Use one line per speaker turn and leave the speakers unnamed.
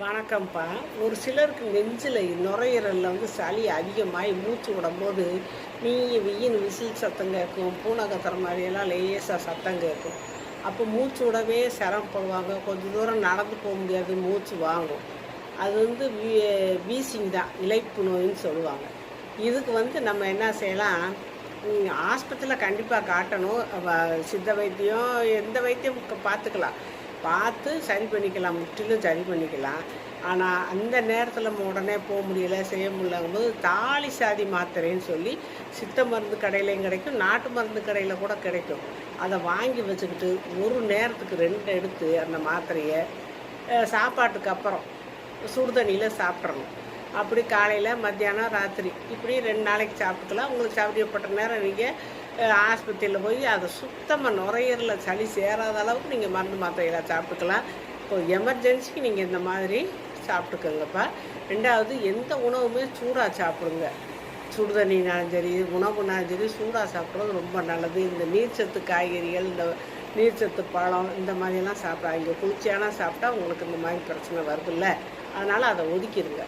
வணக்கம்ப்பா. ஒரு சிலருக்கு நெஞ்சில் நுரையீரலில் வந்து சளி அதிகமாகி மூச்சு விடும்போது நீ வெயின் விசில் சத்தம் கேட்கும் பூனை கத்துற மாதிரியெல்லாம் லேசாக சத்தம் கேட்கும். அப்போ மூச்சு விடவே சிரமப்படுவாங்க கொஞ்சம் தூரம் நடந்து போக முடியாது மூச்சு வாங்கும். அது வந்து வீசிங் தான் இலைப்பு நோயின்னு சொல்லுவாங்க. இதுக்கு வந்து நம்ம என்ன செய்யலாம்? ஆஸ்பத்திரியில் கண்டிப்பாக காட்டணும். சித்த வைத்தியம் எந்த வைத்தியம் பார்த்துக்கலாம். பார்த்து சரி பண்ணிக்கலாம் முற்றிலும் சரி பண்ணிக்கலாம். ஆனால் அந்த நேரத்தில் நம்ம உடனே போக முடியலை செய்ய முடியலங்கும்போது தாலி சாதி மாத்திரைன்னு சொல்லி சித்த மருந்து கடையிலையும் கிடைக்கும் நாட்டு மருந்து கடையில் கூட கிடைக்கும். அதை வாங்கி வச்சுக்கிட்டு ஒரு நேரத்துக்கு ரெண்டு எடுத்து அந்த மாத்திரையை சாப்பாட்டுக்கு அப்புறம் சுடு தண்ணியில் சாப்பிட்றணும் அப்படி காலையில் மத்தியானம் ராத்திரி இப்படி ரெண்டு நாளைக்கு சாப்பிட்டுக்கலாம். உங்களுக்கு சாப்பிடப்பட்ட நேரம் நீங்கள் ஆஸ்பத்திரியில் போய் அதை சுத்தமாக நுரையீரலில் சளி சேராத அளவுக்கு நீங்கள் மருந்து மாத்திரைகளை சாப்பிட்டுக்கலாம். இப்போ எமர்ஜென்சிக்கு நீங்கள் இந்த மாதிரி சாப்பிட்டுக்கோங்கப்பா. ரெண்டாவது எந்த உணவுமே சூடாக சாப்பிடுங்க. சுடு தண்ணினாலும் சரி உணவுனாலும் சரி சூடாக சாப்பிட்றது ரொம்ப நல்லது. இந்த நீர்ச்சத்து காய்கறிகள் இந்த நீர்ச்சத்து பழம் இந்த மாதிரிலாம் சாப்பிடாதீங்க. குளிர்ச்சியான சாப்பிட்டா உங்களுக்கு இந்த மாதிரி பிரச்சனை வருதுல்ல. அதனால் அதை ஒதுக்கிடுங்க.